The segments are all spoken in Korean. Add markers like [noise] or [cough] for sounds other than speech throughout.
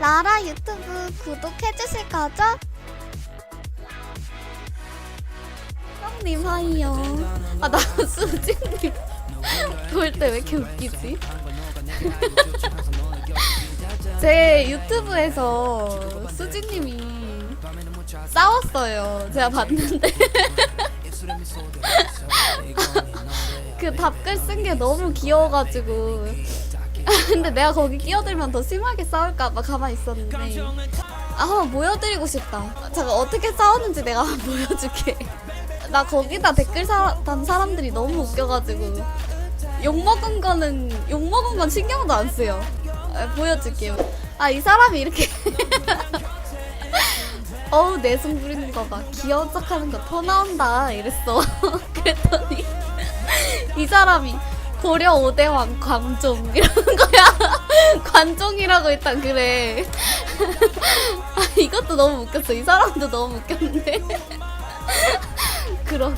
라라 유튜브 구독해주실 거죠? 형님 하이요. 아, 나 [laughs] 수진님 [laughs] 볼 때 왜 이렇게 웃기지? [laughs] 제 유튜브에서 수진님이 싸웠어요. 제가 봤는데. 그 답글 쓴 게 너무 귀여워가지고. [laughs] 근데 내가 거기 끼어들면 더 심하게 싸울까봐 가만히 있었는데. 아, 한번 보여드리고 싶다. 잠깐 어떻게 싸웠는지 내가 [laughs] 보여줄게. 나 거기다 댓글 사, 단 사람들이 너무 웃겨가지고. 욕먹은 거는, 욕먹은 건 신경도 안 써요. 아, 보여줄게요. 아, 이 사람이 이렇게. [laughs] 어우, 내숭 부리는 거 봐. 귀여운 척 하는 거 더 나온다. 이랬어. 그랬더니, 이 사람이 고려 5대왕 광종 이러는 거야. [laughs] 관종이라고 일단 그래. [laughs] 아, 이것도 너무 웃겼어. 이 사람도 너무 웃겼는데. [laughs] 그렇고.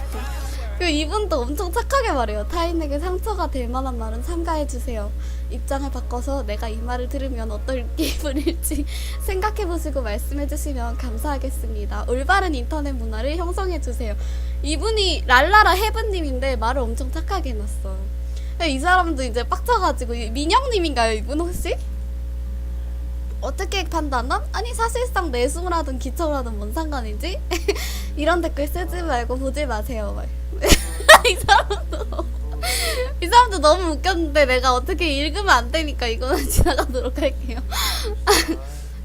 그 이분도 엄청 착하게 말해요. 타인에게 상처가 될 만한 말은 삼가해 주세요. 입장을 바꿔서 내가 이 말을 들으면 어떨 기분일지 생각해 보시고 말씀해 주시면 감사하겠습니다. 올바른 인터넷 문화를 형성해 주세요. 이분이 랄라라 해븐님인데 말을 엄청 착하게 해놨어. 이 사람도 이제 빡쳐가지고 민영님인가요 이분 혹시? 어떻게 판단함? 아니 사실상 내숭을 하든 기청을 하든 뭔 상관이지? [laughs] 이런 댓글 쓰지 말고 보지 마세요. 말. [laughs] 이 사람도 [laughs] 이 사람도 너무 웃겼는데 내가 어떻게 읽으면 안 되니까 이거는 지나가도록 할게요.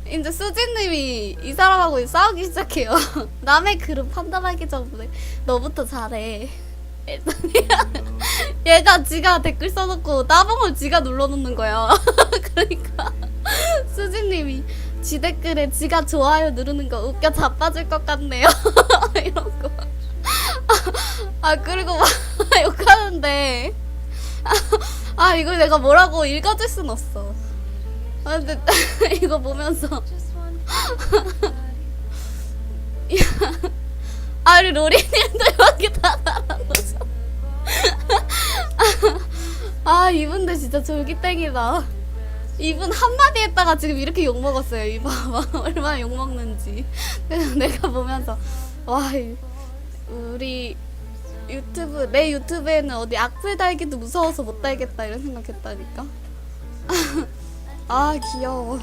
이제 수진님이 이 사람하고 싸우기 시작해요. 남의 글은 판단하기 전에 너부터 잘해. 얘가 지가 댓글 써놓고 따봉을 지가 눌러놓는 거야. [laughs] 그러니까 [laughs] 수진님이 지 댓글에 지가 좋아요 누르는 거 웃겨 자빠질 것 같네요. [laughs] 이런 거. 아 그리고 막 욕하는데 아 이걸 내가 뭐라고 읽어줄 순 없어. 아 근데 이거 보면서 아 우리 로리님도 이렇게 다 달아놓 아 이분들 진짜 졸기땡이다. 이분 한마디 했다가 지금 이렇게 욕먹었어요. 이 봐봐 [laughs] 얼마나 욕먹는지. 내가 보면서 와 이- 우리 유튜브 내 유튜브에는 어디 악플 달기도 무서워서 못 달겠다 이런 생각했다니까. [laughs] 아 귀여워.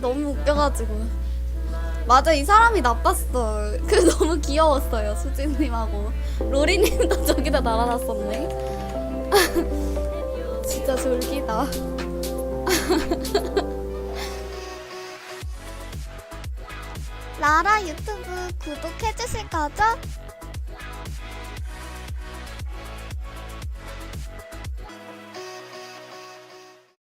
너무 웃겨가지고. 맞아 이 사람이 나빴어. 그 너무 귀여웠어요 수진님하고 로리님도 [laughs] 저기다 달아놨었네. 진짜 졸기다. 라라 유튜브 구독해주실 거죠?